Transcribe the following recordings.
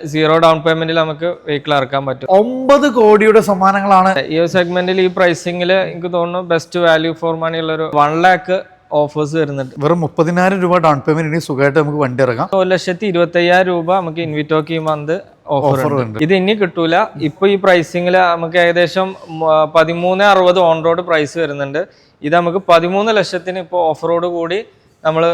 Zero down പേയ്മെന്റിൽ നമുക്ക് vehicle ഇറക്കാൻ പറ്റും. ഒമ്പത് കോടിയുടെ സമ്മാനങ്ങളാണ്. ഈ ഒരു സെഗ്മെന്റിൽ ഈ പ്രൈസിംഗിൽ എനിക്ക് തോന്നുന്നു ബെസ്റ്റ് വാല്യൂ ഫോർ മണി ഉള്ള ഒരു വൺ ലാക്ക് ഓഫേഴ്സ് വരുന്നുണ്ട്. വെറും മുപ്പതിനായിരം രൂപ ഡൗൺ പേയ്മെന്റ് ഇനി സുഖമായിട്ട് നമുക്ക് വണ്ടി ഇറങ്ങാം ഒരു ലക്ഷത്തി ഇരുപത്തി അയ്യായിരം രൂപ നമുക്ക് ഇൻവിറ്റോക്ക് ഈ മന്ത് ഓഫർ ഉണ്ട്. ഉണ്ട്. ഇത് ഇനി കിട്ടൂല. ഇപ്പൊ ഈ പ്രൈസിംഗിൽ നമുക്ക് ഏകദേശം പതിമൂന്ന് അറുപത് ഓൺ റോഡ് പ്രൈസ് വരുന്നുണ്ട്. ഇത് നമുക്ക് പതിമൂന്ന് ലക്ഷത്തിന് ഇപ്പോൾ റോഡ് കൂടി നമ്മൾ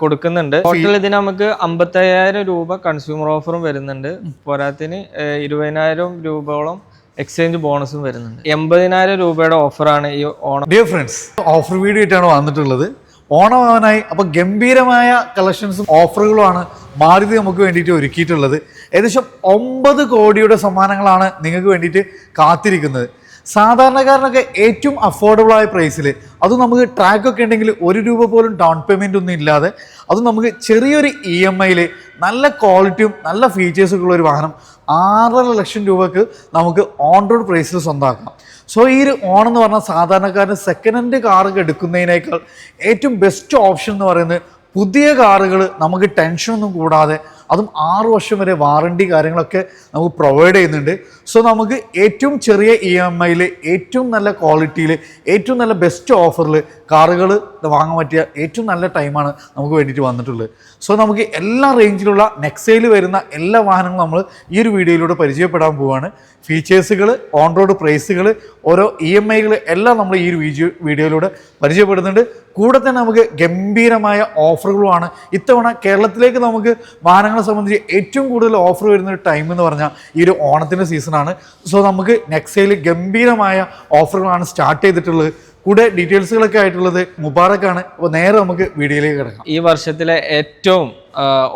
കൊടുക്കുന്നുണ്ട്. ടോട്ടൽ ഇതിന് നമുക്ക് അമ്പത്തയ്യായിരം രൂപ കൺസ്യൂമർ ഓഫറും വരുന്നുണ്ട്. പോരാത്തിന് ഇരുപതിനായിരം രൂപയോളം എക്സ്ചേഞ്ച് ബോണസും വരുന്നുണ്ട്. എൺപതിനായിരം രൂപയുടെ ഓഫറാണ് ഈ Onam. Dear friends offer video ആയിട്ടാണ് വന്നിട്ടുള്ളത്. ഓണമാവാനായി അപ്പോൾ ഗംഭീരമായ കളക്ഷൻസും ഓഫറുകളുമാണ് മാരുതി നമുക്ക് വേണ്ടിയിട്ട് ഒരുക്കിയിട്ടുള്ളത്. ഏകദേശം ഒമ്പത് കോടിയുടെ സമ്മാനങ്ങളാണ് നിങ്ങൾക്ക് വേണ്ടിയിട്ട് കാത്തിരിക്കുന്നത്. സാധാരണക്കാരനൊക്കെ ഏറ്റവും അഫോർഡബിൾ ആയ പ്രൈസിൽ അതും നമുക്ക് ട്രാക്ക് ഒക്കെ ഉണ്ടെങ്കിൽ ഒരു രൂപ പോലും ഡൗൺ പേയ്മെന്റ് ഒന്നും ഇല്ലാതെ അതും നമുക്ക് ചെറിയൊരു ഇ എം ഐയിൽ നല്ല ക്വാളിറ്റിയും നല്ല ഫീച്ചേഴ്സൊക്കെ ഉള്ള ഒരു വാഹനം ആറര ലക്ഷം രൂപക്ക് നമുക്ക് ഓൺ റോഡ് പ്രൈസിൽ സ്വന്തമാക്കാം സോ ഈ ഒരു ഓൺ എന്ന് പറഞ്ഞാൽ സാധാരണക്കാരന് സെക്കൻഡ് ഹാൻഡ് കാറൊക്കെ എടുക്കുന്നതിനേക്കാൾ ഏറ്റവും ബെസ്റ്റ് ഓപ്ഷൻ എന്ന് പറയുന്നത് പുതിയ കാറുകൾ നമുക്ക് ടെൻഷനൊന്നും കൂടാതെ അതും ആറ് വർഷം വരെ വാറണ്ടി കാര്യങ്ങളൊക്കെ നമുക്ക് പ്രൊവൈഡ് ചെയ്യുന്നുണ്ട്. സോ നമുക്ക് ഏറ്റവും ചെറിയ ഇ എം ഐയിൽ ഏറ്റവും നല്ല ക്വാളിറ്റിയിൽ ഏറ്റവും നല്ല ബെസ്റ്റ് ഓഫറിൽ കാറുകൾ വാങ്ങാൻ പറ്റിയ ഏറ്റവും നല്ല ടൈമാണ് നമുക്ക് വേണ്ടിയിട്ട് വന്നിട്ടുള്ളത്. സോ നമുക്ക് എല്ലാ റേഞ്ചിലുള്ള നെക്സയിൽ വരുന്ന എല്ലാ വാഹനങ്ങളും നമ്മൾ ഈ ഒരു വീഡിയോയിലൂടെ പരിചയപ്പെടാൻ പോവുകയാണ് ഫീച്ചേഴ്സുകൾ ഓൺ റോഡ് പ്രൈസുകൾ ഓരോ ഇ എം ഐകൾ എല്ലാം നമ്മൾ ഈ ഒരു വീഡിയോയിലൂടെ പരിചയപ്പെടുന്നുണ്ട്. കൂടെ തന്നെ നമുക്ക് ഗംഭീരമായ ഓഫറുകളുമാണ്. ഇത്തവണ കേരളത്തിലേക്ക് നമുക്ക് വാഹനങ്ങളെ സംബന്ധിച്ച് ഏറ്റവും കൂടുതൽ ഓഫർ വരുന്ന ഒരു ടൈം എന്ന് പറഞ്ഞാൽ ഈ ഒരു ഓണത്തിന്റെ സീസണാണ് സോ നമുക്ക് നെക്സയിൽ ഗംഭീരമായ ഓഫറുകളാണ് സ്റ്റാർട്ട് ചെയ്തിട്ടുള്ളത്. കൂടെ ഡീറ്റെയിൽസുകളൊക്കെ ആയിട്ടുള്ളത് മുബാറക്കാണ്. അപ്പോൾ നേരെ നമുക്ക് വീഡിയോയിലേക്ക് കിടക്കാം. ഈ വർഷത്തിലെ ഏറ്റവും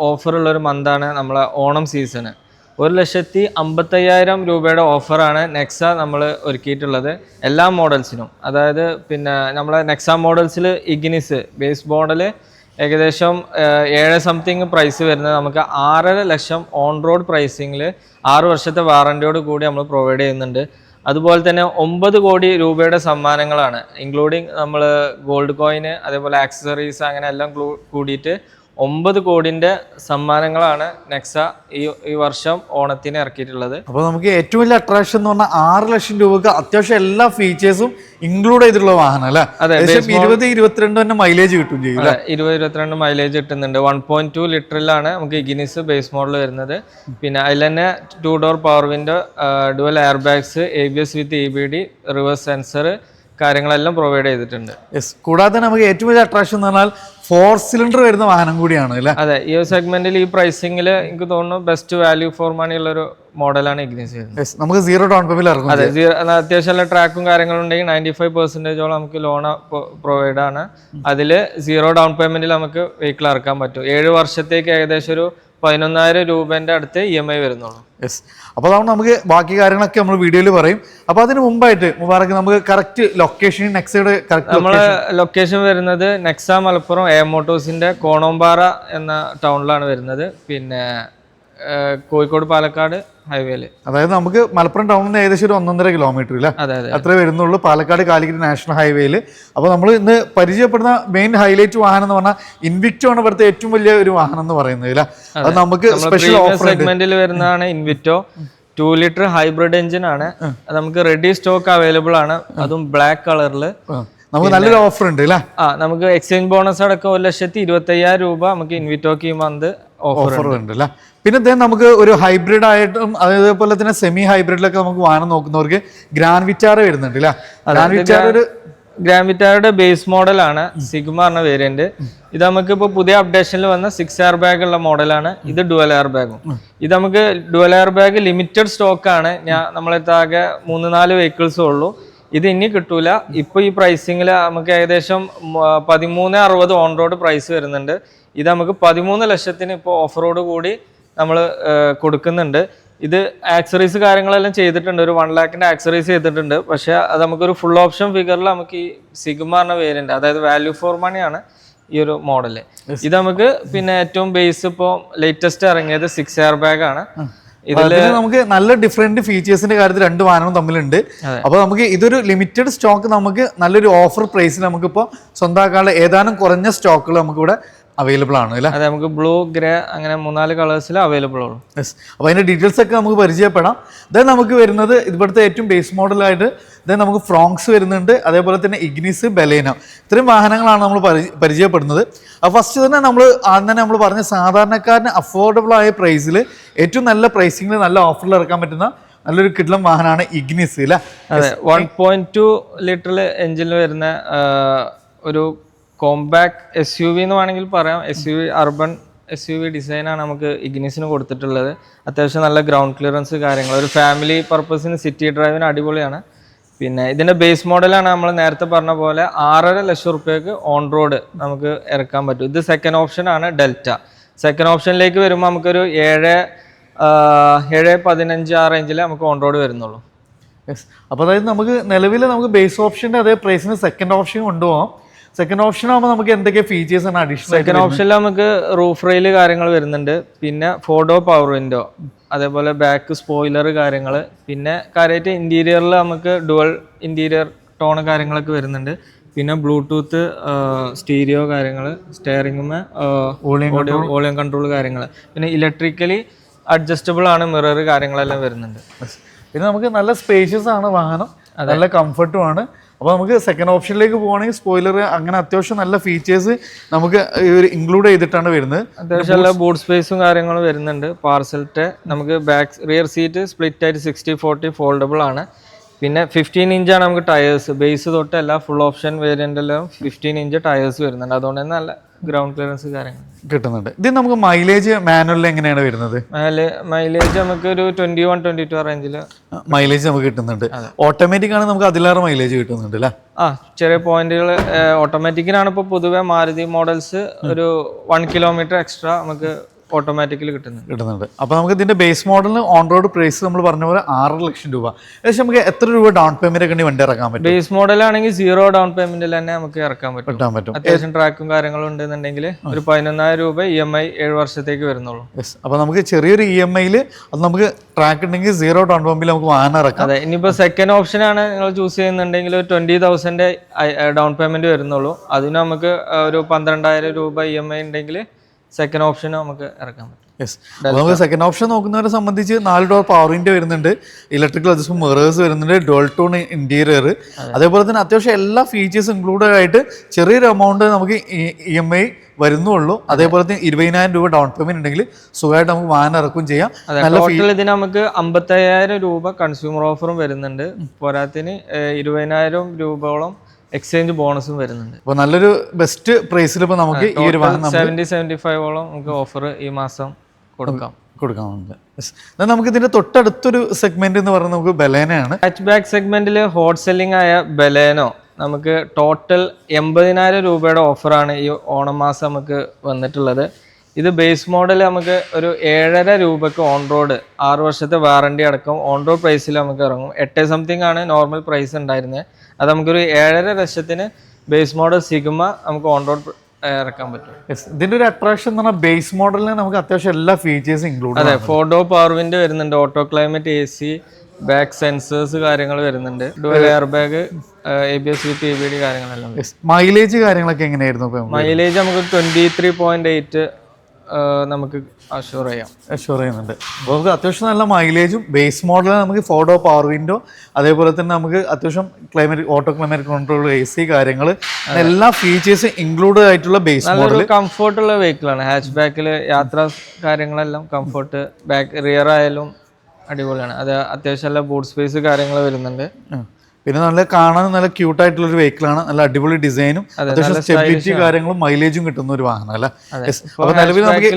ഓഫറുള്ള ഒരു മന്താണ് നമ്മളെ ഓണം സീസണ് ഒരു ലക്ഷത്തി അമ്പത്തയ്യായിരം രൂപയുടെ ഓഫറാണ് നെക്സ നമ്മൾ ഒരുക്കിയിട്ടുള്ളത് എല്ലാ മോഡൽസിനും. അതായത് പിന്നെ നമ്മളെ നെക്സ മോഡൽസിൽ ഇഗ്നിസ് ബേസ് മോഡൽ ഏകദേശം ഏഴ് സംതിങ് പ്രൈസ് വരുന്നത് നമുക്ക് ആറര ലക്ഷം ഓൺ റോഡ് പ്രൈസിങ്ങിൽ ആറ് വർഷത്തെ വാറന്റിയോട് കൂടി നമ്മൾ പ്രൊവൈഡ് ചെയ്യുന്നുണ്ട്. അതുപോലെ തന്നെ ഒമ്പത് കോടി രൂപയുടെ സമ്മാനങ്ങളാണ് ഇൻക്ലൂഡിങ് നമ്മൾ ഗോൾഡ് കോയിന് അതേപോലെ ആക്സസറീസ് അങ്ങനെ എല്ലാം കൂടിയിട്ട് ഒമ്പത് കോടിന്റെ സമ്മാനങ്ങളാണ് നെക്സ ഈ ഈ വർഷം ഓണത്തിന് ഇറക്കിയിട്ടുള്ളത്. അപ്പോൾ നമുക്ക് ഏറ്റവും വലിയ അട്രാക്ഷൻ എന്ന് പറഞ്ഞാൽ ആറ് ലക്ഷം രൂപക്ക് അത്യാവശ്യം എല്ലാ ഫീച്ചേഴ്സും ഇൻക്ലൂഡ് ചെയ്തിട്ടുള്ള വാഹനം അല്ലേ? ഇരുപത് ഇരുപത്തിരണ്ട് തന്നെ മൈലേജ് കിട്ടും ചെയ്യും ഇരുപത് ഇരുപത്തിരണ്ട് മൈലേജ് കിട്ടുന്നുണ്ട്. വൺ പോയിന്റ് ടു ലിറ്ററിലാണ് നമുക്ക് ഇഗ്നിസ് ബേസ് മോഡൽ വരുന്നത്. പിന്നെ അതിൽ തന്നെ two door power window dual air bags A B S with E B D reverse sensor കാര്യങ്ങളെല്ലാം പ്രൊവൈഡ് ചെയ്തിട്ടുണ്ട്. യെസ് കൂടാതെ നമുക്ക് ഏറ്റവും വലിയ അട്രാക്ഷൻ എന്ന് പറഞ്ഞാൽ ഫോർ സിലിണ്ടർ വരുന്ന വാഹനം കൂടിയാണ് അല്ലേ? അതെ ഈ ഒരു സെഗ്മെന്റിൽ ഈ പ്രൈസിംഗിൽ എനിക്ക് തോന്നുന്നു ബെസ്റ്റ് വാല്യൂ ഫോർ മണി ഉള്ള ഒരു മോഡലാണ് ഇഗ്നിസ് വരുന്നത്. നമുക്ക് സീറോ ഡൗൺ പേയ്മെന്റ് ഇറങ്ങും അതെ അത്യാവശ്യം ട്രാക്കും കാര്യങ്ങളും ഉണ്ടെങ്കിൽ നയന്റി ഫൈവ് പെർസെന്റേജോളം നമുക്ക് ലോൺ പ്രൊവൈഡ് ആണ്. അതിൽ സീറോ ഡൗൺ പേയ്മെന്റിൽ നമുക്ക് വെഹിക്കിൾ ഇറക്കാൻ പറ്റും. ഏഴ് വർഷത്തേക്ക് ഏകദേശം ഒരു പതിനൊന്നായിരം രൂപേന്റെ അടുത്ത് ഇ എം ഐ വരുന്നുള്ളൂ. യെസ് അപ്പോൾ അതുകൊണ്ട് നമുക്ക് ബാക്കി കാര്യങ്ങളൊക്കെ നമ്മൾ വീഡിയോയിൽ പറയും. അപ്പോൾ അതിന് മുമ്പായിട്ട് മുബാറക്ക് നമുക്ക് കറക്റ്റ് ലൊക്കേഷൻ നെക്സയുടെ കറക്റ്റ് നമ്മളെ ലൊക്കേഷൻ വരുന്നത് നെക്സ മലപ്പുറം എ മോട്ടോസിന്റെ കോണോമ്പാറ എന്ന ടൗണിലാണ് വരുന്നത്. പിന്നെ കോഴിക്കോട് പാലക്കാട് ഹൈവേയിൽ അതായത് നമുക്ക് മലപ്പുറം ടൗണിൽ നിന്ന് ഏകദേശം ഒരു ഒന്നൊന്നര കിലോമീറ്റർ ഇല്ല അതെ അതെ അത്രേ വരുന്നുള്ളൂ. പാലക്കാട് കാലിക്കറ്റ് നാഷണൽ ഹൈവേയിൽ അപ്പോൾ നമ്മൾ ഇന്ന് പരിചയപ്പെടുന്ന മെയിൻ ഹൈലൈറ്റ് വാഹനം എന്ന് പറഞ്ഞാൽ ഇൻവിക്റ്റോ ആണ് ഇവിടുത്തെ ഏറ്റവും വലിയ ഒരു വാഹനം എന്ന് പറയുന്നത് ഇല്ല അത്. നമുക്ക് സ്പെഷ്യൽ ഓഫർ സെഗ്മെന്റിൽ വരുന്നതാണ് Invicto two litre hybrid engine ആണ്. നമുക്ക് റെഡി സ്റ്റോക്ക് അവൈലബിൾ ആണ്. അതും ബ്ലാക്ക് കളറിൽ നമുക്ക് നല്ലൊരു ഓഫർ ഉണ്ട് അല്ലേ ആ നമുക്ക് എക്സ്ചേഞ്ച് ബോണസ് അടക്കം ഒരു ലക്ഷത്തി ഇരുപത്തി അയ്യായിരം രൂപ നമുക്ക് ഇൻവിറ്റോക്ക് ഈ മന്ത് ഓഫർ ഉണ്ട്. അല്ലേ പിന്നെ ഇദ്ദേഹം നമുക്ക് ഒരു ഹൈബ്രിഡ് ആയിട്ടും അതേപോലെ തന്നെ സെമി ഹൈബ്രിഡിലൊക്കെ നമുക്ക് വാഹനം നോക്കുന്നവർക്ക് ഗ്രാൻഡ് വിറ്റാറ് വരുന്നുണ്ട് അല്ലെ ഗ്രാൻഡ് വിറ്റാർ ഒരു ഗ്രാമിറ്റാരുടെ ബേസ് മോഡലാണ് സിഗ്മ എന്ന വേരിയന്റ് ഇത് നമുക്ക് ഇപ്പോൾ പുതിയ അപ്ഡേഷനിൽ വന്ന സിക്സ് എയർ ബാഗ് ഉള്ള മോഡലാണ് ഇത് ഡുവൽ എയർ ബാഗും ഇത് നമുക്ക് dual air bag limited stock ആണ്. ഞാൻ നമ്മളെ താകെ മൂന്ന് നാല് വെഹിക്കിൾസ് ഉള്ളൂ. ഇത് ഇനി കിട്ടൂല. ഇപ്പൊ ഈ പ്രൈസിങ്ങിൽ നമുക്ക് ഏകദേശം പതിമൂന്ന് അറുപത് ഓൺ റോഡ് പ്രൈസ് വരുന്നുണ്ട്. ഇത് നമുക്ക് പതിമൂന്ന് ലക്ഷത്തിന് ഇപ്പോൾ റോഡ് കൂടി നമ്മൾ കൊടുക്കുന്നുണ്ട്. ഇത് ആക്സറീസ് കാര്യങ്ങളെല്ലാം ചെയ്തിട്ടുണ്ട്. ഒരു വൺ ലാക്കിന്റെ ആക്സറീസ് ചെയ്തിട്ടുണ്ട്. പക്ഷേ അത് നമുക്കൊരു ഫുൾ ഓപ്ഷൻ ഫിഗറിൽ നമുക്ക് ഈ സിഗ്മ എന്ന വേരിയന്റ് അതായത് വാല്യൂ ഫോർ മണിയാണ് ഈ ഒരു മോഡൽ ഇത് നമുക്ക് പിന്നെ ഏറ്റവും ബേസ് ഇപ്പോൾ ലേറ്റസ്റ്റ് ഇറങ്ങിയത് സിക്സ് എയർ ബാഗ് ആണ്. ഇതിൽ നമുക്ക് നല്ല ഡിഫറെന്റ് ഫീച്ചേഴ്സിന്റെ കാര്യത്തിൽ രണ്ട് വാഹനവും തമ്മിലുണ്ട്. അപ്പൊ നമുക്ക് ഇതൊരു ലിമിറ്റഡ് സ്റ്റോക്ക് നമുക്ക് നല്ലൊരു ഓഫർ പ്രൈസിൽ നമുക്കിപ്പോൾ സ്വന്തമാക്കാനുള്ള ഏതാനും കുറഞ്ഞ സ്റ്റോക്കുകൾ നമുക്കിവിടെ അവൈലബിൾ ആണ് അല്ലേ? അതെ നമുക്ക് ബ്ലൂ ഗ്രേ അങ്ങനെ മൂന്നാൽ കളേഴ്സിൽ അവൈലബിൾ ഉള്ളൂ. യെസ് അപ്പോൾ അതിന്റെ ഡീറ്റെയിൽസ് ഒക്കെ നമുക്ക് പരിചയപ്പെടാം. ദെൻ നമുക്ക് വരുന്നത് ഇവിടുത്തെ ഏറ്റവും ബേസ് മോഡലായിട്ട് ദെൻ നമുക്ക് ഫ്രോങ്സ് വരുന്നുണ്ട് അതേപോലെ തന്നെ ഇഗ്നിസ് ബലേന ഇത്രയും വാഹനങ്ങളാണ് നമ്മൾ പരി- പരിചയപ്പെടുന്നത്. അപ്പോൾ ഫസ്റ്റ് തന്നെ നമ്മൾ ആദ്യം തന്നെ നമ്മൾ പറഞ്ഞ സാധാരണക്കാരന് അഫോർഡബിൾ ആയ പ്രൈസിൽ ഏറ്റവും നല്ല പ്രൈസിങ്ങിൽ നല്ല ഓഫറിൽ ഇറക്കാൻ പറ്റുന്ന നല്ലൊരു കിഡ്ലം വാഹനമാണ് ഇഗ്നിസ് അല്ലേ? അതെ വൺ പോയിന്റ് ടു ലിറ്ററിൽ എഞ്ചിനിൽ വരുന്ന ഒരു കോമ്പാക്ട് എസ് യു വി എന്ന് വേണമെങ്കിൽ പറയാം. S U V urban S U V ഡിസൈനാണ് നമുക്ക് ഇഗ്നിസിന് കൊടുത്തിട്ടുള്ളത്. അത്യാവശ്യം നല്ല ഗ്രൗണ്ട് ക്ലിയറൻസ് കാര്യങ്ങൾ. ഒരു ഫാമിലി പർപ്പസിന് സിറ്റി ഡ്രൈവിന് അടിപൊളിയാണ്. പിന്നെ ഇതിന്റെ ബേസ് മോഡലാണ് നമ്മൾ നേരത്തെ പറഞ്ഞ പോലെ ആറര ലക്ഷം റുപ്യക്ക് ഓൺ റോഡ് നമുക്ക് ഇറക്കാൻ പറ്റും. ഇത് സെക്കൻഡ് ഓപ്ഷൻ ആണ് ഡെൽറ്റ സെക്കൻഡ് ഓപ്ഷനിലേക്ക് വരുമ്പോൾ നമുക്കൊരു ഏഴ് ഏഴ് പതിനഞ്ച് ആ റേഞ്ചിൽ നമുക്ക് ഓൺ റോഡ് വരുന്നുള്ളൂ. യെസ് അപ്പോൾ അതായത് നമുക്ക് നിലവിൽ നമുക്ക് ബേസ് ഓപ്ഷന്റെ അതേ പ്രൈസിന് സെക്കൻഡ് ഓപ്ഷൻ കൊണ്ടുപോകാം സെക്കൻഡ് ഓപ്ഷൻ ആകുമ്പോൾ നമുക്ക് എന്തൊക്കെ ഫീച്ചേഴ്സ് ആണ് അഡീഷണൽ സെക്കൻഡ് ഓപ്ഷനിൽ നമുക്ക് റൂഫ് റെയിൽ കാര്യങ്ങൾ വരുന്നുണ്ട്. പിന്നെ ഫോട്ടോ പവർ വിൻഡോ അതേപോലെ ബാക്ക് സ്പോയിലർ കാര്യങ്ങൾ പിന്നെ കാര്യമായിട്ട് ഇന്റീരിയറിൽ നമുക്ക് ഡുവൽ ഇന്റീരിയർ ടോൺ കാര്യങ്ങളൊക്കെ വരുന്നുണ്ട്. പിന്നെ ബ്ലൂടൂത്ത് സ്റ്റീരിയോ കാര്യങ്ങൾ സ്റ്റെയറിംഗുമേ ഓഡിയോ വോളിയം കൺട്രോൾ കാര്യങ്ങൾ പിന്നെ ഇലക്ട്രിക്കലി അഡ്ജസ്റ്റബിൾ ആണ് മിറർ കാര്യങ്ങളെല്ലാം വരുന്നുണ്ട്. പിന്നെ നമുക്ക് നല്ല സ്പേഷ്യസ് ആണ് വാഹനം. നല്ല കംഫർട്ടും ആണ്. അപ്പോൾ നമുക്ക് സെക്കൻഡ് ഓപ്ഷനിലേക്ക് പോവുകയാണെങ്കിൽ സ്പോയിലർ അങ്ങനെ അത്യാവശ്യം നല്ല ഫീച്ചേഴ്സ് നമുക്ക് ഇൻക്ലൂഡ് ചെയ്തിട്ടാണ് വരുന്നത്. അത്യാവശ്യം നല്ല ബോർഡ് സ്പേസും കാര്യങ്ങളും വരുന്നുണ്ട്. പാർസൽറ്റെ നമുക്ക് ബാക്ക് റിയർ സീറ്റ് സ്പ്ലിറ്റ് ആയിട്ട് സിക്സ്റ്റി ഫോർട്ടി ഫോൾഡബിൾ ആണ്. പിന്നെ ഫിഫ്റ്റീൻ ഇഞ്ചാണ് നമുക്ക് ടയേഴ്സ് ബേസ് തൊട്ട് എല്ലാ ഫുൾ ഓപ്ഷൻ വേരിയന്റെല്ലാം ഫിഫ്റ്റീൻ ഇഞ്ച് ടയേഴ്സ് വരുന്നുണ്ട്. അതുകൊണ്ട് തന്നെ നല്ല ഗ്രൗണ്ട് ക്ലിയറൻസ് കാര്യങ്ങൾ കിട്ടുന്നുണ്ട്. ഇത് നമുക്ക് മൈലേജ് മാനുവലിൽ എങ്ങനെയാണ് വരുന്നത്? മൈലേജ് നമുക്ക് ഒരു ട്വന്റി വൺ ട്വന്റി ടു റേഞ്ചിൽ മൈലേജ് നമുക്ക് കിട്ടുന്നുണ്ട്. ഓട്ടോമാറ്റിക് ആണ് നമുക്ക് അതിലേറെ മൈലേജ് കിട്ടുന്നുണ്ട് അല്ലേ ആ ചെറിയ പോയിന്റുകൾ ഓട്ടോമാറ്റിക്കിനാണ് ഇപ്പോൾ പൊതുവെ മാരുതി മോഡൽസ് ഒരു വൺ കിലോമീറ്റർ എക്സ്ട്രാ നമുക്ക് ഓട്ടോമാറ്റിക്കലി കിട്ടുന്നുണ്ട് കിട്ടുന്നുണ്ട്. അപ്പോൾ നമുക്ക് ഇതിന്റെ ബേസ് മോഡലിന് ഓൺ റോഡ് പ്രൈസ് നമ്മൾ പറഞ്ഞ പോലെ ആറ് ലക്ഷം രൂപ. ഏകദേശം നമുക്ക് എത്ര രൂപ ഡൗൺ പേയ്മെന്റ് ഒക്കെ വണ്ടി ഇറക്കാൻ പറ്റും? ബേസ് മോഡലാണെങ്കിൽ സീറോ ഡൗൺ പേയ്മെന്റിൽ തന്നെ നമുക്ക് ഇറക്കാൻ പറ്റും. പറ്റും. അത്യാവശ്യം ട്രാക്കും കാര്യങ്ങളും ഉണ്ടെന്നുണ്ടെങ്കിൽ ഒരു പതിനൊന്നായിരം രൂപ ഇ എം ഐ ഏഴ് വർഷത്തേക്ക് വരുന്നുള്ളൂ. യെസ് അപ്പോൾ നമുക്ക് ചെറിയൊരു ഇ എം ഐയിൽ അത് നമുക്ക് ട്രാക്ക് ഉണ്ടെങ്കിൽ സീറോ ഡൗൺ പേയ്മെന്റിൽ നമുക്ക് വാഹനം ഇറക്കാം. അതെ ഇനിയിപ്പോൾ സെക്കൻഡ് ഓപ്ഷൻ ആണ് നിങ്ങൾ ചൂസ് ചെയ്യുന്നുണ്ടെങ്കിൽ ഒരു ട്വന്റി തൗസൻഡ് ഡൗൺ പേയ്മെന്റ് വരുന്നുള്ളൂ. അതിന് നമുക്ക് ഒരു പന്ത്രണ്ടായിരം രൂപ ഇ എം ഐ ഉണ്ടെങ്കിൽ സെക്കൻഡ് ഓപ്ഷൻ നമുക്ക് ഇറക്കാൻ പറ്റും. യെസ് നമുക്ക് സെക്കൻഡ് ഓപ്ഷൻ നോക്കുന്നവരെ സംബന്ധിച്ച് നാല് ഡോർ പവർ വിൻഡോ വരുന്നുണ്ട്. ഇലക്ട്രിക്കൽ അഡ്ജസ്റ്റ് മിറേഴ്സ് വരുന്നുണ്ട്. ഡോൾ ടോൺ ഇന്റീരിയർ അതേപോലെ തന്നെ അത്യാവശ്യം എല്ലാ ഫീച്ചേഴ്സ് ഇൻക്ലൂഡഡ് ആയിട്ട് ചെറിയൊരു എമൗണ്ട് നമുക്ക് ഇ എം ഐ വരുന്നുള്ളൂ. അതേപോലെ തന്നെ ഇരുപതിനായിരം രൂപ ഡൗൺ പേയ്മെന്റ് ഉണ്ടെങ്കിൽ സുഖമായിട്ട് നമുക്ക് വാഹനം ഇറക്കും ചെയ്യാം. ടോട്ടൽ ഇതിന് നമുക്ക് അമ്പത്തയ്യായിരം രൂപ കൺസ്യൂമർ ഓഫറും വരുന്നുണ്ട്. പോരാത്തിന് ഇരുപതിനായിരം രൂപയോളം എക്സ്ചേഞ്ച് ബോണസും വരുന്നുണ്ട്. അപ്പോൾ നല്ലൊരു ബെസ്റ്റ് പ്രൈസിൽ ഇപ്പോൾ നമുക്ക് ഈ ഒരു വാഹനം സെവന്റി സെവന്റി ഫൈവോളം നമുക്ക് ഓഫർ ഈ മാസം കൊടുക്കാം. എന്നാൽ നമുക്ക് ഇതിന്റെ തൊട്ടടുത്തൊരു സെഗ്മെന്റ് എന്ന് പറയുന്നത് നമുക്ക് ബലേനയാണ്. ഹാച്ച് ബാക്ക് സെഗ്മെന്റിൽ ഹോട്ട് സെല്ലിംഗ് ആയ ബലേനോ നമുക്ക് ടോട്ടൽ എൺപതിനായിരം രൂപയുടെ ഓഫറാണ് ഈ ഓണം മാസം നമുക്ക് വന്നിട്ടുള്ളത്. ഇത് ബേസ് മോഡൽ നമുക്ക് ഒരു ഏഴര രൂപക്ക് ഓൺ റോഡ് ആറ് വർഷത്തെ വാറണ്ടി അടക്കം ഓൺ റോഡ് പ്രൈസിൽ നമുക്ക് ഇറങ്ങും. എട്ട് സംതിങ് ആണ് നോർമൽ പ്രൈസ് ഉണ്ടായിരുന്നത്. അത് നമുക്കൊരു ഏഴര ലക്ഷത്തിന് ബേസ് മോഡൽ സിഗ്മ നമുക്ക് ഓൺ റോഡ് ഇറക്കാൻ പറ്റും. ഇതിന്റെ ഒരു അട്രാക്ഷൻ എന്ന് പറഞ്ഞാൽ ബേസ് മോഡലിന് നമുക്ക് അത്യാവശ്യം എല്ലാ ഫീച്ചേഴ്സും ഇൻക്ലൂഡ് അതെ ഫോട്ടോ പവർ വിൻഡ് വരുന്നുണ്ട് auto climate A C back sensors കാര്യങ്ങൾ വരുന്നുണ്ട് dual airbag A B S with E B D കാര്യങ്ങളെല്ലാം മൈലേജ് കാര്യങ്ങളൊക്കെ എങ്ങനെയായിരുന്നു മൈലേജ് നമുക്ക്? ട്വന്റി ത്രീ പോയിന്റ് എയ്റ്റ് നമുക്ക് അഷ്യൂർ ചെയ്യാം. അഷ്യൂർ ചെയ്യുന്നുണ്ട്. അപ്പോൾ നമുക്ക് അത്യാവശ്യം നല്ല മൈലേജും ബേസ് മോഡലാണ് നമുക്ക് ഫോട്ടോ പവർ വിൻഡോ അതേപോലെ തന്നെ നമുക്ക് അത്യാവശ്യം climate auto climate control A C കാര്യങ്ങൾ എല്ലാ ഫീച്ചേഴ്സും ഇൻക്ലൂഡ് ആയിട്ടുള്ള ബേസ് മോഡൽ കംഫോർട്ടുള്ള കംഫർട്ട് ഉള്ള വെഹിക്കിൾ ആണ്. ഹാച്ച് ബാക്കിൽ യാത്ര കാര്യങ്ങളെല്ലാം കംഫോർട്ട് ബാക്ക് റിയർ ആയാലും അടിപൊളിയാണ്. അത് അത്യാവശ്യം നല്ല ബൂട്ട് സ്പേസ് കാര്യങ്ങൾ വരുന്നുണ്ട്. പിന്നെ നല്ല കാണാൻ നല്ല ക്യൂട്ട് ആയിട്ടുള്ള ഒരു വെഹിക്കിളാണ് നല്ല അടിപൊളി ഡിസൈനും അത്യാവശ്യം സ്റ്റെബിലിറ്റി കാര്യങ്ങളും മൈലേജും കിട്ടുന്ന ഒരു വാഹനം അല്ലേ? നിലവിൽ നമുക്ക്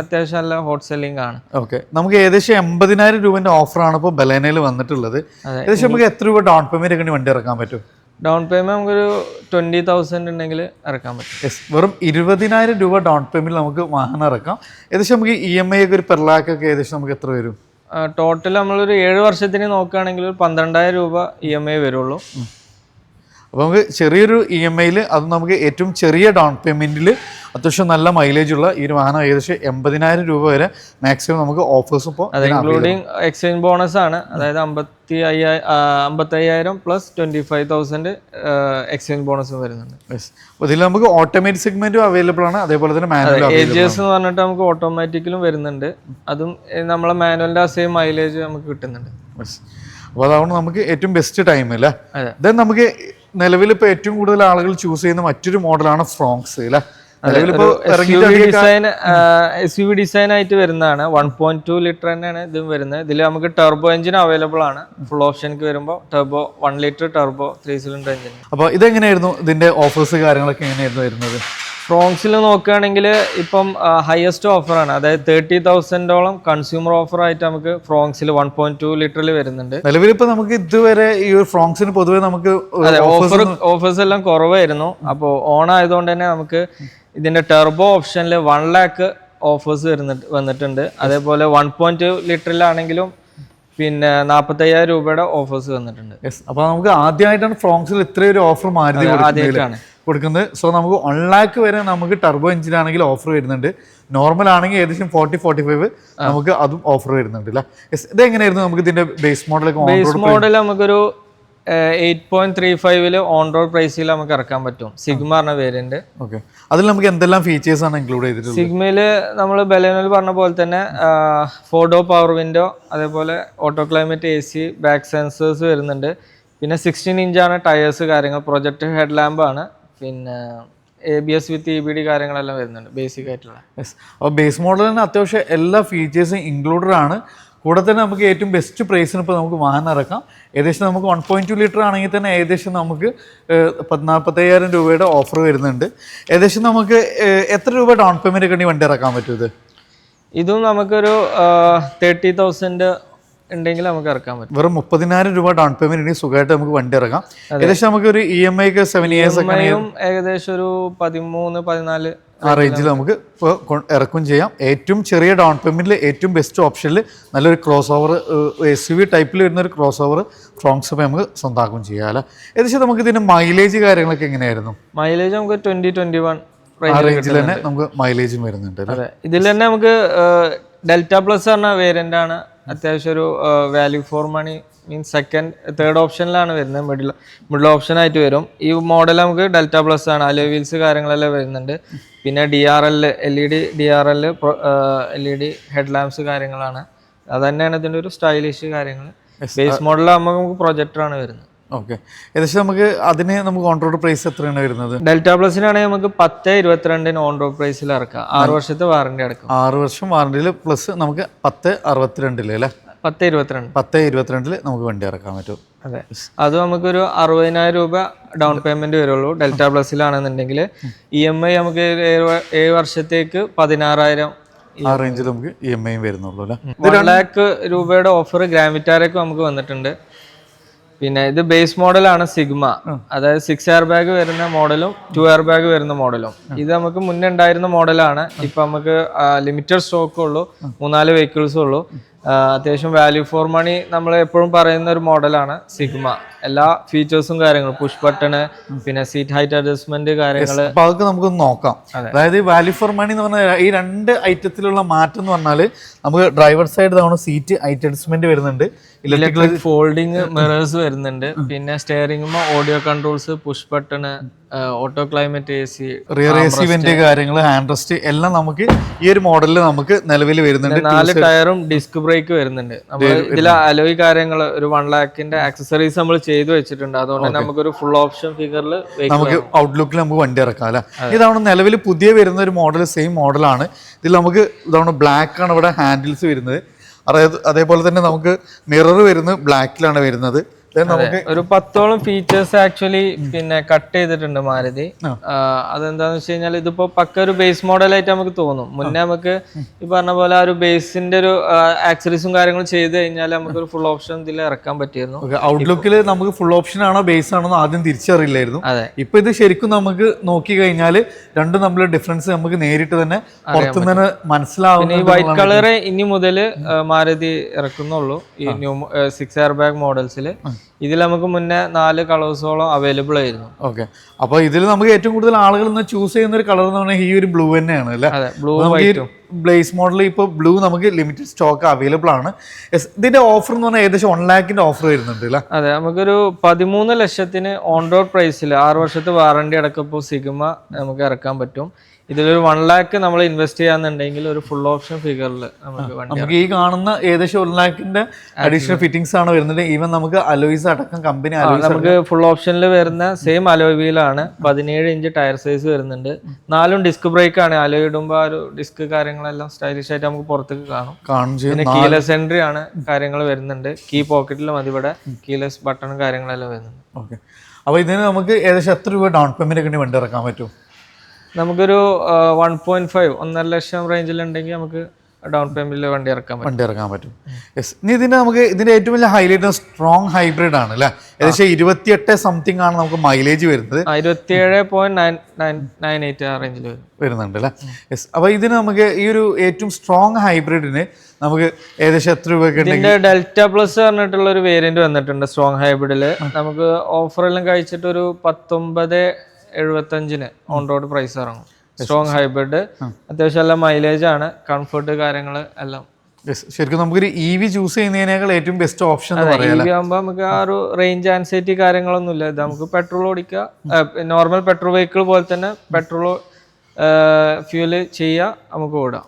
അത്യാവശ്യം നല്ല ഹോട്ട് സെല്ലിംഗ് ആണ്. ഓക്കെ നമുക്ക് ഏകദേശം എൺപതിനായിരം രൂപന്റെ ഓഫറാണ് ഇപ്പോൾ ബലേനയിൽ വന്നിട്ടുള്ളത്. ഏകദേശം നമുക്ക് എത്ര രൂപ ഡൗൺ പേയ്മെന്റ് ഒക്കെ വണ്ടി ഇറക്കാൻ പറ്റും? ഡൗൺ പേയ്മെന്റ് നമുക്കൊരു ട്വന്റി തൗസൻഡ് ഉണ്ടെങ്കിൽ ഇറക്കാൻ പറ്റും. യെസ് വെറും ഇരുപതിനായിരം രൂപ ഡൗൺ പേയ്മെന്റ് നമുക്ക് വാഹനം ഇറക്കാം. ഏകദേശം നമുക്ക് ഇ എം ഐ ഒക്കെ ഒരു പെർ ലാക്ക് ഒക്കെ ഏകദേശം നമുക്ക് എത്ര വരും? ടോട്ടൽ നമ്മളൊരു ഏഴ് വർഷത്തിന് നോക്കുകയാണെങ്കിൽ ഒരു പന്ത്രണ്ടായിരം രൂപ ഇ എം ഐ വരുള്ളൂ. അപ്പോൾ നമുക്ക് ചെറിയൊരു ഇ എം ഐയിൽ അത് നമുക്ക് ഏറ്റവും ചെറിയ ഡൗൺ പേയ്മെന്റിൽ അത്യാവശ്യം നല്ല മൈലേജ് ഉള്ള ഈ ഒരു വാഹനം ഏകദേശം എൺപതിനായിരം രൂപ വരെ മാക്സിമം നമുക്ക് ഓഫേഴ്സ് ഇപ്പോൾ ഇൻക്ലൂഡിങ് എക്സ്ചേഞ്ച് ബോണസ് ആണ്. അതായത് അമ്പത്തി അയ്യായിരം അമ്പത്തി അയ്യായിരം plus twenty five thousand exchange ബോണസും വരുന്നുണ്ട്. അപ്പോൾ ഇതിൽ നമുക്ക് ഓട്ടോമാറ്റിക് സെഗ്മെന്റും അവൈലബിൾ ആണ്. അതേപോലെ തന്നെ മാനുവൽ എ ജി എസ് എന്ന് പറഞ്ഞിട്ട് നമുക്ക് ഓട്ടോമാറ്റിക്കലും വരുന്നുണ്ട്. അതും നമ്മളെ മാനുവലിന്റെ ആ സെയിം മൈലേജ് നമുക്ക് കിട്ടുന്നുണ്ട്. അപ്പോൾ അതാണ് നമുക്ക് ഏറ്റവും ബെസ്റ്റ് ടൈം അല്ലേ. ദെൻ നമുക്ക് നിലവിൽ ഇപ്പൊ ഏറ്റവും കൂടുതൽ ആളുകൾ ചൂസ് ചെയ്യുന്ന മറ്റൊരു മോഡലാണ് ഫ്രോങ്സ് അല്ലെ എസ് യു വി ഡിസൈൻ ആയിട്ട് വരുന്നതാണ്. വൺ പോയിന്റ് ടു ലിറ്റർ തന്നെയാണ് ഇതും വരുന്നത്. ഇതിൽ നമുക്ക് ടെർബോ എഞ്ചിൻ അവൈലബിൾ ആണ്. ഫുൾ ഓപ്ഷനിക്ക് വരുമ്പോൾ turbo one litre turbo three cylinder engine അപ്പോൾ ഇതെങ്ങനെയായിരുന്നു ഇതിന്റെ ഓഫേഴ്സ് കാര്യങ്ങളൊക്കെ എങ്ങനെയായിരുന്നു വരുന്നത്? ഫ്രോങ്സിൽ നോക്കുകയാണെങ്കിൽ ഇപ്പം ഹയസ്റ്റ് ഓഫറാണ് അതായത് തേർട്ടി തൗസൻഡോളം കൺസ്യൂമർ ഓഫർ ആയിട്ട് നമുക്ക് ഫ്രോങ്സിൽ വൺ പോയിന്റ് ടു ലിറ്ററിൽ വരുന്നുണ്ട്. നിലവിൽ ഇപ്പൊ നമുക്ക് ഇതുവരെ ഈ ഒരു ഫ്രോങ്സിന് പൊതുവെ നമുക്ക് ഓഫർ ഓഫേഴ്സ് എല്ലാം കുറവായിരുന്നു. അപ്പോൾ ഓൺ ആയതുകൊണ്ട് തന്നെ നമുക്ക് ഇതിന്റെ ടെർബോ ഓപ്ഷനിൽ വൺ ലാക്ക് ഓഫേഴ്സ് വരുന്നിട്ട് വന്നിട്ടുണ്ട്. അതേപോലെ വൺ പോയിന്റ് ടു ലിറ്ററിലാണെങ്കിലും പിന്നെ നാൽപ്പത്തയ്യായിരം രൂപയുടെ ഓഫേഴ്സ് വന്നിട്ടുണ്ട്. അപ്പൊ അപ്പോൾ നമുക്ക് ആദ്യമായിട്ടാണ് ഫ്രോങ്സിൽ ഇത്രയൊരു ഓഫർ മാറി ആദ്യമായിട്ടാണ്. കൊടുക്കുന്നത്. സോ നമുക്ക് വൺ ലാക്ക് വരെ നമുക്ക് ടർബോ എഞ്ചിൻ ആണെങ്കിൽ ഓഫർ വരുന്നുണ്ട്. നോർമൽ ആണെങ്കിൽ ഏകദേശം ഫോർട്ടി ഫോർട്ടി ഫൈവ് നമുക്ക് അതും ഓഫർ വരുന്നുണ്ട് അല്ലേ യെസ് ഇത് എങ്ങനെയായിരുന്നു നമുക്ക് ഇതിന്റെ ബേസ് മോഡലൊക്കെ ബേസ് മോഡൽ നമുക്കൊരു എയ്റ്റ് പോയിന്റ് ത്രീ ഫൈവിൽ ഓൺ റോഡ് പ്രൈസിൽ നമുക്ക് ഇറക്കാൻ പറ്റും. സിഗ്മ പറഞ്ഞ വേരിയന്റ് ഓക്കെ അതിൽ നമുക്ക് എന്തെല്ലാം ഫീച്ചേഴ്സ് ആണ് ഇൻക്ലൂഡ് ചെയ്തിട്ടുള്ളത്? സിഗ്മയിൽ നമ്മൾ ബലേനോയിൽ പറഞ്ഞ പോലെ തന്നെ ഫോട്ടോ പവർ വിൻഡോ അതേപോലെ auto climate A C back sensors വരുന്നുണ്ട്. പിന്നെ സിക്സ്റ്റീൻ ഇഞ്ചാണ് ടയേഴ്സ് കാര്യങ്ങൾ. പ്രൊജക്ട് ഹെഡ് ലാമ്പാണ് ആണ്. പിന്നെ A B S with E B D കാര്യങ്ങളെല്ലാം വരുന്നുണ്ട് ബേസിക് ആയിട്ടുള്ള. യെസ് അപ്പോൾ ബേസ് മോഡലിന് അത്യാവശ്യം എല്ലാ ഫീച്ചേഴ്സും ഇൻക്ലൂഡഡ് ആണ്. കൂടെ തന്നെ നമുക്ക് ഏറ്റവും ബെസ്റ്റ് പ്രൈസിന് ഇപ്പോൾ നമുക്ക് വാഹനം ഇറക്കാം. ഏകദേശം നമുക്ക് വൺ പോയിന്റ് ടു ലിറ്റർ ആണെങ്കിൽ തന്നെ ഏകദേശം നമുക്ക് നാൽപ്പത്തയ്യായിരം രൂപയുടെ ഓഫർ വരുന്നുണ്ട്. ഏകദേശം നമുക്ക് എത്ര രൂപ ഡൗൺ പേയ്മെന്റ് കണ്ടി വണ്ടി ഇറക്കാൻ പറ്റും ഇത്? ഇതും നമുക്കൊരു തേർട്ടി തൗസൻഡ് ഉണ്ടെങ്കിൽ നമുക്ക് ഇറക്കാൻ പറ്റും. വെറും മുപ്പതിനായിരം രൂപ ഡൗൺ പേയ്മെന്റ് സുഖമായിട്ട് നമുക്ക് വണ്ടി ഇറങ്ങാം ഏകദേശം നമുക്ക് ഒരു E M I seven years ഏകദേശം ഒരു പതിമൂന്ന് പതിനാല് ആ റേഞ്ചിൽ നമുക്ക് ഇറക്കും ചെയ്യാം. ഏറ്റവും ചെറിയ ഡൗൺ പേയ്മെന്റിൽ ഏറ്റവും ബെസ്റ്റ് ഓപ്ഷനിൽ നല്ലൊരു cross over S U V ടൈപ്പിൽ വരുന്ന ഒരു ക്രോസ് ഓവർ ഫ്രോങ്സ് നമുക്ക് സ്വന്തമാക്കും ചെയ്യാം അല്ലേ? ഏകദേശം നമുക്ക് ഇതിന്റെ മൈലേജ് കാര്യങ്ങളൊക്കെ എങ്ങനെയായിരുന്നു? മൈലേജ് നമുക്ക് ട്വന്റി ട്വന്റി വൺ റേഞ്ചിൽ തന്നെ നമുക്ക് മൈലേജും വരുന്നുണ്ട് ഇതിൽ തന്നെ നമുക്ക് ഡെൽറ്റ പ്ലസ് പറഞ്ഞ വേരിയന്റ് ആണ്. അത്യാവശ്യം ഒരു value for money means second third ഓപ്ഷനിലാണ് വരുന്നത്. മിഡിൽ മിഡിൽ ഓപ്ഷൻ ആയിട്ട് വരും. ഈ മോഡൽ നമുക്ക് ഡെൽറ്റ പ്ലസ് ആണ്. അലോ വീൽസ് കാര്യങ്ങളെല്ലാം വരുന്നുണ്ട്. പിന്നെ D R L L E D D R L L E D head lamps കാര്യങ്ങളാണ്. അത് തന്നെയാണ് ഇതിന്റെ ഒരു സ്റ്റൈലിഷ് കാര്യങ്ങൾ ബേസ് മോഡലാകുമ്പോൾ നമുക്ക് പ്രൊജക്ടറാണ് വരുന്നത്. ഓക്കെ. ഏകദേശം നമുക്ക് അതിന് നമുക്ക് ഓൺ റോഡ് പ്രൈസ് എത്രയാണ് വരുന്നത്? ഡെൽറ്റ പ്ലസിനാണെങ്കിൽ നമുക്ക് പത്ത് ഇരുപത്തിരണ്ടിന് ഓൺ റോഡ് പ്രൈസിൽ ഇറക്കാം. ആറ് വർഷത്തെ വാറണ്ടി അടക്കം. ആറ് വർഷം വാറണ്ടിയിൽ പ്ലസ് നമുക്ക് പത്ത് അറുപത്തിരണ്ടിൽ അല്ലേ? പത്ത് ഇരുപത്തിരണ്ട്. പത്ത് ഇരുപത്തിരണ്ടിൽ നമുക്ക് വണ്ടി ഇറക്കാൻ പറ്റും. അതെ. അത് നമുക്കൊരു അറുപതിനായിരം രൂപ ഡൗൺ പേയ്മെന്റ് വരുള്ളൂ. ഡെൽറ്റ പ്ലസിലാണെന്നുണ്ടെങ്കിൽ ഇ എം ഐ നമുക്ക് ഏഴ് ഏഴ് വർഷത്തേക്ക് പതിനാറായിരം ആ റേഞ്ചിൽ നമുക്ക് ഇ എം ഐയും വരുന്നുള്ളൂ അല്ലേ? വൺ ലാക്ക് രൂപയുടെ ഓഫർ ഗ്രാമിറ്റാരൊക്കെ നമുക്ക് വന്നിട്ടുണ്ട്. പിന്നെ ഇത് ബേസ് മോഡലാണ് സിഗ്മ. അതായത് സിക്സ് എയർ ബാഗ് വരുന്ന മോഡലും ടു എയർ ബാഗ് വരുന്ന മോഡലും ഇത് നമുക്ക് മുന്നേ ഉണ്ടായിരുന്ന മോഡലാണ് ഇപ്പൊ നമുക്ക് ലിമിറ്റഡ് സ്റ്റോക്ക് ഉള്ളൂ. മൂന്നാൽ വെഹിക്കിൾസും ഉള്ളൂ. അത്യാവശ്യം വാല്യൂ ഫോർ മണി നമ്മൾ എപ്പോഴും പറയുന്ന ഒരു മോഡലാണ് സിഗ്മ. എല്ലാ ഫീച്ചേഴ്സും കാര്യങ്ങളും. പുഷ് ബട്ടൺ പിന്നെ സീറ്റ് ഹൈറ്റ് അഡ്ജസ്റ്റ്മെന്റ് കാര്യങ്ങൾ അപ്പൊ അതൊക്കെ നമുക്കൊന്ന് നോക്കാം. അതായത് വാല്യൂ ഫോർ മണി എന്ന് പറഞ്ഞാൽ ഈ രണ്ട് ഐറ്റത്തിലുള്ള മാറ്റം എന്ന് പറഞ്ഞാൽ നമുക്ക് ഡ്രൈവർ സൈഡ് തവണ സീറ്റ് ഹൈറ്റ് അഡ്ജസ്റ്റ്മെന്റ് വരുന്നുണ്ട്. ഇലക്ട്രിക് ഇലക്ട്രിക് ഫോൾഡിങ് മിറേഴ്സ് വരുന്നുണ്ട്. പിന്നെ സ്റ്റിയറിംഗും audio controls push button auto climate A C rear A C vent കാര്യങ്ങൾ ഹാൻഡ് റെസ്റ്റ് എല്ലാം നമുക്ക് ഈ ഒരു മോഡലിൽ നമുക്ക് നിലവിൽ വരുന്നുണ്ട്. നാല് ടയറും ഡിസ്ക് ബ്രേക്ക് വരുന്നുണ്ട്. നമ്മൾ ഇതിൽ അലോയ് കാര്യങ്ങൾ ഒരു വൺ ലാക്കിന്റെ ആക്സസറീസ് നമ്മൾ ചെയ്തു വെച്ചിട്ടുണ്ട്. അതുകൊണ്ട് തന്നെ നമുക്കൊരു ഫുൾ ഓപ്ഷൻ ഫിഗറിൽ നമുക്ക് ഔട്ട്ലുക്കിൽ നമുക്ക് വണ്ടി ഇറക്കാം അല്ലേ? ഇതാണ് നിലവിൽ പുതിയ വരുന്ന ഒരു മോഡൽ സെയിം മോഡലാണ് ഇതിൽ നമുക്ക് ഇതാണ് ബ്ലാക്ക് ആണ് ഇവിടെ ഹാൻഡിൽസ് വരുന്നത്. അതായത് അതേപോലെ തന്നെ നമുക്ക് മിറർ വരുന്നത് ബ്ലാക്കിലാണ് വരുന്നത്. നമുക്ക് ഒരു പത്തോളം ഫീച്ചേഴ്സ് ആക്ച്വലി പിന്നെ കട്ട് ചെയ്തിട്ടുണ്ട് മാരുതി. അതെന്താന്ന് വെച്ച് കഴിഞ്ഞാൽ ഇതിപ്പോ പക്ക ഒരു ബേസ് മോഡലായിട്ട് നമുക്ക് തോന്നും. മുന്നേ നമുക്ക് ഈ പറഞ്ഞ പോലെ ആ ഒരു ബേസിന്റെ ഒരു ആക്സറീസും കാര്യങ്ങളും ചെയ്ത് കഴിഞ്ഞാൽ നമുക്ക് ഒരു ഫുൾ ഓപ്ഷൻ ഇതിൽ ഇറക്കാൻ പറ്റിയിരുന്നു. ഔട്ട്ലുക്കിൽ നമുക്ക് ഫുൾ ഓപ്ഷൻ ആണോ ബേസ് ആണോ ആദ്യം തിരിച്ചറിയില്ലായിരുന്നു. അതെ. ഇപ്പൊ ഇത് ശരിക്കും നമുക്ക് നോക്കി കഴിഞ്ഞാൽ രണ്ടും തമ്മിലുള്ള ഡിഫറൻസ് നമുക്ക് നേരിട്ട് തന്നെ പുറത്തുനിന്ന് മനസ്സിലാവും ഈ വൈറ്റ് കളറ് ഇനി മുതൽ മാരുതി ഇറക്കുന്നുള്ളൂ. ഈ ന്യൂ സിക്സ് എയർ ബാഗ് മോഡൽസിൽ ഇതിൽ നമുക്ക് മുന്നേ നാല് കളേഴ്സോളം അവൈലബിൾ ആയിരുന്നു. ഓക്കെ അപ്പോൾ ഇതിൽ നമുക്ക് ഏറ്റവും കൂടുതൽ ആളുകൾ ഇന്ന് ചൂസ് ചെയ്യുന്ന ഒരു കളർ എന്ന് പറഞ്ഞാൽ ഈ ഒരു ബ്ലൂ തന്നെയാണ് അല്ലേ? ബ്ലൂ വൈറ്റും ബ്ലേസ് മോഡൽ ഇപ്പോൾ ബ്ലൂ നമുക്ക് ലിമിറ്റഡ് സ്റ്റോക്ക് അവൈലബിൾ ആണ്. ഇതിന്റെ ഓഫർ എന്ന് പറഞ്ഞാൽ ഏകദേശം വൺ ലാഖിന്റെ ഓഫർ വരുന്നുണ്ട് അല്ലേ? അതെ നമുക്കൊരു പതിമൂന്ന് ലക്ഷത്തിന് ഓൺ റോഡ് പ്രൈസിൽ ആറ് വർഷത്തെ വാറണ്ടി അടക്കം ഇപ്പോൾ സിഗ്മ നമുക്ക് ഇറക്കാൻ പറ്റും. ഇതിലൊരു വൺ ലാക്ക് നമ്മൾ ഇൻവെസ്റ്റ് ചെയ്യാന്നുണ്ടെങ്കിൽ ഒരു ഫുൾ ഓപ്ഷൻ ഫിഗറിൽ നമുക്ക് നമുക്ക് ഈ കാണുന്ന ഏകദേശം വൺ ലാക്കിന്റെ അഡീഷണൽ ഫിറ്റിംഗ്സ് ആണ് വരുന്നത്. ഈവൻ നമുക്ക് അലോയിസ് അടക്കം കമ്പനി നമുക്ക് ഫുൾ ഓപ്ഷനിൽ വരുന്ന സെയിം അലോയ് വീലാണ് പതിനേഴ് ഇഞ്ച് ടയർ സൈസ് വരുന്നുണ്ട്. നാലും ഡിസ്ക് ബ്രേക്ക് ആണ്. അലോയ് ഇടുമ്പോൾ ആ ഒരു ഡിസ്ക് കാര്യങ്ങളെല്ലാം സ്റ്റൈലിഷ് ആയിട്ട് നമുക്ക് പുറത്തേക്ക് കാണും. പിന്നെ കീലെസ് എൻട്രി ആണ് കാര്യങ്ങൾ വരുന്നുണ്ട്. കീ പോക്കറ്റിൽ മതി ഇവിടെ കീലെസ് ബട്ടണും കാര്യങ്ങളെല്ലാം വരുന്നുണ്ട്. ഓക്കെ അപ്പോൾ ഇതിന് നമുക്ക് ഏകദേശം എത്ര രൂപ ഡൗൺ പേയ്മെന്റ് ഒക്കെ വണ്ടി ഇറക്കാൻ പറ്റും? നമുക്കൊരു വൺ പോയിന്റ് ഫൈവ് ഒന്നര ലക്ഷം റേഞ്ചിലുണ്ടെങ്കിൽ നമുക്ക് ഡൗൺ പേയ്മെന്റിൽ വണ്ടി ഇറക്കാൻ പറ്റും. വണ്ടി ഇറക്കാൻ പറ്റും. യെസ് ഇനി ഇതിന് നമുക്ക് ഇതിന്റെ ഏറ്റവും വലിയ ഹൈലൈറ്റ് സ്ട്രോങ് ഹൈബ്രിഡ് ആണ് അല്ലേ? ഏകദേശം ഇരുപത്തിയെട്ട് സംതിങ് ആണ് നമുക്ക് മൈലേജ് വരുന്നത്. ഇരുപത്തിയേഴ് point nine nine nine eight ആ റേഞ്ചിൽ വരുന്നുണ്ട് അല്ലേ? യെസ് അപ്പോൾ ഇതിന് നമുക്ക് ഈ ഒരു ഏറ്റവും സ്ട്രോങ് ഹൈബ്രിഡിന് നമുക്ക് ഏകദേശം എത്ര രൂപയൊക്കെ ഇതിന്റെ ഡെൽറ്റ പ്ലസ് പറഞ്ഞിട്ടുള്ള ഒരു വേരിയന്റ് വന്നിട്ടുണ്ട് സ്ട്രോങ് ഹൈബ്രിഡിൽ നമുക്ക് ഓഫറെല്ലാം കഴിച്ചിട്ട് ഒരു പത്തൊമ്പത് എഴുപത്തഞ്ചിന് ഓൺ റോഡ് പ്രൈസ് ഇറങ്ങും. സ്ട്രോങ് ഹൈബ്രിഡ് അത്യാവശ്യം നല്ല മൈലേജ് ആണ്. കംഫർട്ട് കാര്യങ്ങൾ എല്ലാം. ശരിക്കും നമുക്കൊരു ഇ വി ചൂസ് ചെയ്യുന്നതിനേക്കാൾ ഏറ്റവും ബെസ്റ്റ് ഓപ്ഷൻ ആകുമ്പോൾ നമുക്ക് ആ ഒരു റേഞ്ച് ആൻസൈറ്റി കാര്യങ്ങളൊന്നും ഇത് നമുക്ക് പെട്രോൾ ഓടിക്കുക നോർമൽ പെട്രോൾ വെഹിക്കിൾ പോലെ തന്നെ പെട്രോൾ ഫ്യൂൽ ചെയ്യുക നമുക്ക് ഓടാം.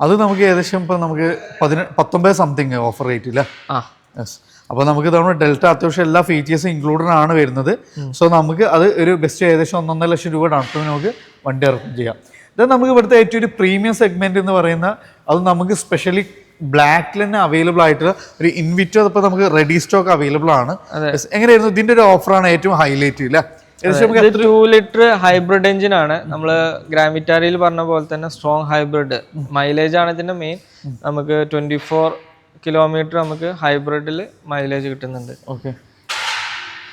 അത് നമുക്ക് ഏകദേശം ഇപ്പം നമുക്ക് പതിനെ പത്തൊമ്പത് സംതിങ് ഓഫർ റേറ്റ് ഇല്ല? ആ. യെസ് അപ്പോൾ നമുക്ക് ഇതവണ ഡെൽറ്റ അത്യാവശ്യം എല്ലാ ഫീച്ചേഴ്സും ഇൻക്ലൂഡഡ് ആണ് വരുന്നത്. സോ നമുക്ക് അത് ഒരു ബെസ്റ്റ് ഏകദേശം ഒന്നൊന്നര ലക്ഷം രൂപ ഡൗൺ പേയ്മെന്റ് നമുക്ക് വണ്ടി ഇറക്കും ചെയ്യാം. ഇത് നമുക്ക് ഇവിടുത്തെ ഏറ്റവും ഒരു പ്രീമിയം സെഗ്മെന്റ് എന്ന് പറയുന്ന അത് നമുക്ക് സ്പെഷ്യലി ബ്ലാക്കിൽ തന്നെ അവൈലബിൾ ആയിട്ടുള്ള ഒരു ഇൻവിറ്റോ ഇപ്പോൾ നമുക്ക് റെഡി സ്റ്റോക്ക് അവൈലബിൾ ആണ്. എങ്ങനെയായിരുന്നു? ഇതിന്റെ ഒരു ഓഫറാണ് ഏറ്റവും ഹൈലൈറ്റ് ഇല്ല ടൂ ലിറ്റർ ഹൈബ്രിഡ് എഞ്ചിൻ ആണ്. നമ്മൾ ഗ്രാമിറ്റാരിയിൽ പറഞ്ഞ പോലെ തന്നെ സ്ട്രോങ് ഹൈബ്രിഡ് മൈലേജ് ആണ് ഇതിന്റെ മെയിൻ നമുക്ക് ട്വന്റി ഫോർ കിലോമീറ്റർ നമുക്ക് ഹൈബ്രിഡിൽ മൈലേജ് കിട്ടുന്നുണ്ട്. ഓക്കെ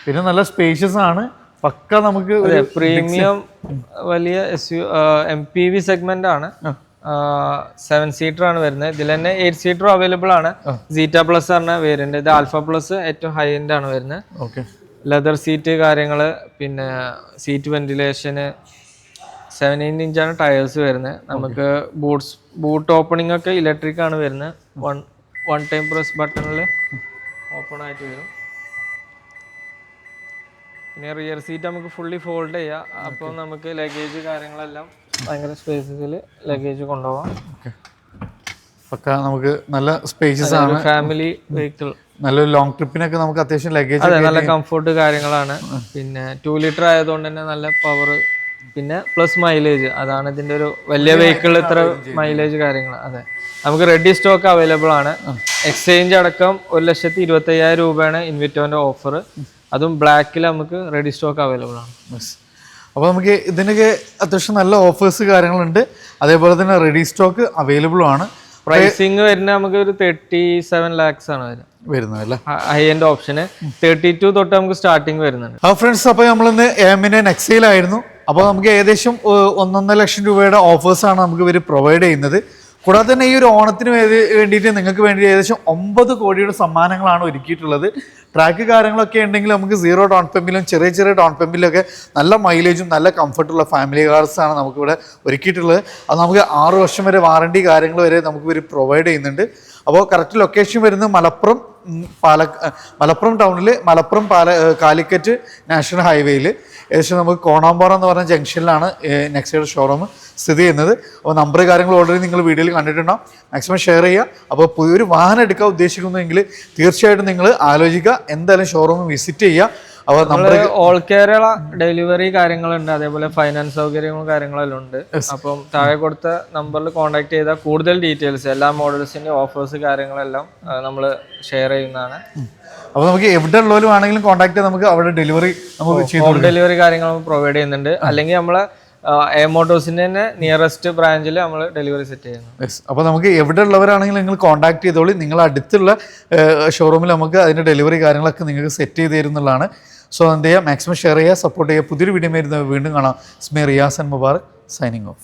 പിന്നെ നല്ല സ്പേഷ്യസ് ആണ്. പക്ക നമുക്ക് പ്രീമിയം വലിയ S U M P V segment ആണ്. സെവൻ സീറ്റർ ആണ് വരുന്നത്. ഇതിൽ തന്നെ എയ്റ്റ് സീറ്റർ അവൈലബിൾ ആണ്. സീറ്റ പ്ലസ് പറഞ്ഞ വേരിയന്റ് ഇത് ആൽഫ പ്ലസ് ഏറ്റവും ഹൈ എൻഡ് ആണ് വരുന്നത്. ഓക്കെ ലെതർ സീറ്റ് കാര്യങ്ങൾ പിന്നെ സീറ്റ് വെന്റിലേഷന് സെവൻ എയ്റ്റ് ഇഞ്ചാണ് ടയേഴ്സ് വരുന്നത്. നമുക്ക് ബൂട്ട്സ് ബൂട്ട് ഓപ്പണിംഗ് ഒക്കെ ഇലക്ട്രിക് ആണ് വരുന്നത്. വൺ വൺ ടൈം പ്രസ് ബട്ടണിൽ ഓപ്പൺ ആയിട്ട് വരും. പിന്നെ റിയർ സീറ്റ് നമുക്ക് ഫുള്ളി ഫോൾഡ് ചെയ്യാം. അപ്പോൾ നമുക്ക് ലഗേജ് കാര്യങ്ങളെല്ലാം ഭയങ്കര സ്പേസസിൽ ലഗേജ് കൊണ്ടുപോകാം. ഓക്കെ പക്ക നമുക്ക് നല്ല സ്പേസസ് ആണ്. ഫാമിലി വെഹിക്കിൾ നല്ലൊരു ലോങ് ട്രിപ്പിനൊക്കെ നമുക്ക് അത്യാവശ്യം ലഗേജ് നല്ല കംഫർട്ട് കാര്യങ്ങളാണ്. പിന്നെ ടു ലിറ്റർ ആയതുകൊണ്ട് തന്നെ നല്ല പവർ പിന്നെ പ്ലസ് മൈലേജ് അതാണ് ഇതിന്റെ ഒരു വലിയ വെഹിക്കിൾ ഇത്ര മൈലേജ് കാര്യങ്ങൾ അതെ. നമുക്ക് റെഡി സ്റ്റോക്ക് അവൈലബിൾ ആണ്. എക്സ്ചേഞ്ച് അടക്കം ഒരു ലക്ഷത്തി ഇരുപത്തി അയ്യായിരം രൂപയാണ് ഇൻവിറ്റോന്റെ ഓഫർ അതും ബ്ലാക്കിൽ നമുക്ക് റെഡി സ്റ്റോക്ക് അവൈലബിൾ ആണ്. അപ്പോൾ നമുക്ക് ഇതിനൊക്കെ അത്യാവശ്യം നല്ല ഓഫേഴ്സ് കാര്യങ്ങളുണ്ട്. അതേപോലെ തന്നെ റെഡി സ്റ്റോക്ക് അവൈലബിൾ ആണ്. പ്രൈസിങ് വരുന്ന നമുക്ക് ഒരു തേർട്ടി സെവൻ ലാക്സ് ആണ് വരുന്നത്. വരുന്നത് അല്ലേ? ഹൈ എൻഡ് ഓപ്ഷന് തേർട്ടി ടു തൊട്ട് നമുക്ക് സ്റ്റാർട്ടിങ് വരുന്നുണ്ട്. ഫ്രണ്ട്സ് അപ്പോൾ നമ്മളിന്ന് എമിനെ നെക്സയിലായിരുന്നു അപ്പോൾ നമുക്ക് ഏകദേശം ഒന്നൊന്നര ലക്ഷം രൂപയുടെ ഓഫേഴ്സാണ് നമുക്ക് ഇവർ പ്രൊവൈഡ് ചെയ്യുന്നത്. കൂടാതെ തന്നെ ഈ ഒരു ഓണത്തിന് വേണ്ടിയിട്ട് നിങ്ങൾക്ക് വേണ്ടി ഏകദേശം ഒമ്പത് കോടിയുടെ സമ്മാനങ്ങളാണ് ഒരുക്കിയിട്ടുള്ളത്. ട്രാക്ക് കാര്യങ്ങളൊക്കെ ഉണ്ടെങ്കിൽ നമുക്ക് സീറോ ഡൗൺ പെമ്പിലും ചെറിയ ചെറിയ ഡൗൺ പെമ്പിലൊക്കെ നല്ല മൈലേജും നല്ല കംഫർട്ടുള്ള ഫാമിലി കാർസാണ് നമുക്കിവിടെ ഒരുക്കിയിട്ടുള്ളത്. അത് നമുക്ക് ആറ് വർഷം വരെ വാറണ്ടി കാര്യങ്ങൾ വരെ നമുക്ക് ഇവർ പ്രൊവൈഡ് ചെയ്യുന്നുണ്ട്. അപ്പോൾ കറക്റ്റ് ലൊക്കേഷൻ വരുന്നത് മലപ്പുറം പാല മലപ്പുറം ടൗണിൽ മലപ്പുറം പാല കാലിക്കറ്റ് നാഷണൽ ഹൈവേയിൽ ഏകദേശം നമുക്ക് കോണാമ്പാറ എന്ന് പറഞ്ഞ ജംഗ്ഷനിലാണ് നെക്സ്റ്റ് ഷോറൂം സ്ഥിതി ചെയ്യുന്നത്. അപ്പോൾ നമ്പർ കാര്യങ്ങൾ ഓൾറെഡി നിങ്ങൾ വീഡിയോയിൽ കണ്ടിട്ടുണ്ടാവും. മാക്സിമം ഷെയർ ചെയ്യുക. അപ്പോൾ പുതിയൊരു വാഹനം എടുക്കാൻ ഉദ്ദേശിക്കുന്നുവെങ്കിൽ തീർച്ചയായിട്ടും നിങ്ങൾ ആലോചിക്കുക. എന്തായാലും ഷോറൂം വിസിറ്റ് ചെയ്യുക. അപ്പോൾ നമ്പർ ഓൾ കേരള ഡെലിവറി കാര്യങ്ങളുണ്ട്. അതേപോലെ ഫൈനാൻസ് സൗകര്യങ്ങളും കാര്യങ്ങളെല്ലാം ഉണ്ട്. അപ്പം താഴെ കൊടുത്ത നമ്പറിൽ കോൺടാക്ട് ചെയ്താൽ കൂടുതൽ ഡീറ്റെയിൽസ് എല്ലാ മോഡൽസിന്റെ ഓഫേഴ്സ് കാര്യങ്ങളെല്ലാം നമ്മൾ ഷെയർ ചെയ്യുന്നതാണ്. അപ്പോൾ നമുക്ക് എവിടെ ഉള്ളവരും ആണെങ്കിലും കോൺടാക്ട് നമുക്ക് അവിടെ ഡെലിവറി നമുക്ക് ഹോം ഡെലിവറി കാര്യങ്ങൾ പ്രൊവൈഡ് ചെയ്യുന്നുണ്ട്. അല്ലെങ്കിൽ നമ്മളെ എ മോട്ടോഴ്സിന്റെ തന്നെ നിയറസ്റ്റ് ബ്രാഞ്ചിൽ നമ്മൾ ഡെലിവറി സെറ്റ് ചെയ്യുന്നു. യെസ് അപ്പോൾ നമുക്ക് എവിടെ ഉള്ളവരാണെങ്കിലും നിങ്ങൾ കോൺടാക്ട് ചെയ്തോളി. നിങ്ങൾ അടുത്തുള്ള ഷോറൂമിൽ നമുക്ക് അതിന്റെ ഡെലിവറി കാര്യങ്ങളൊക്കെ നിങ്ങൾക്ക് സെറ്റ് ചെയ്ത് തരുന്നുള്ളതാണ്. സോ എന്ത് ചെയ്യുക മാക്സിമം ഷെയർ ചെയ്യുക സപ്പോർട്ട് ചെയ്യുക. പുതിയൊരു വീഡിയോ വരുന്നത് വീണ്ടും കാണാം. സ്മേ റിയാസ് മുബാർ സൈനിങ് ഓഫ്.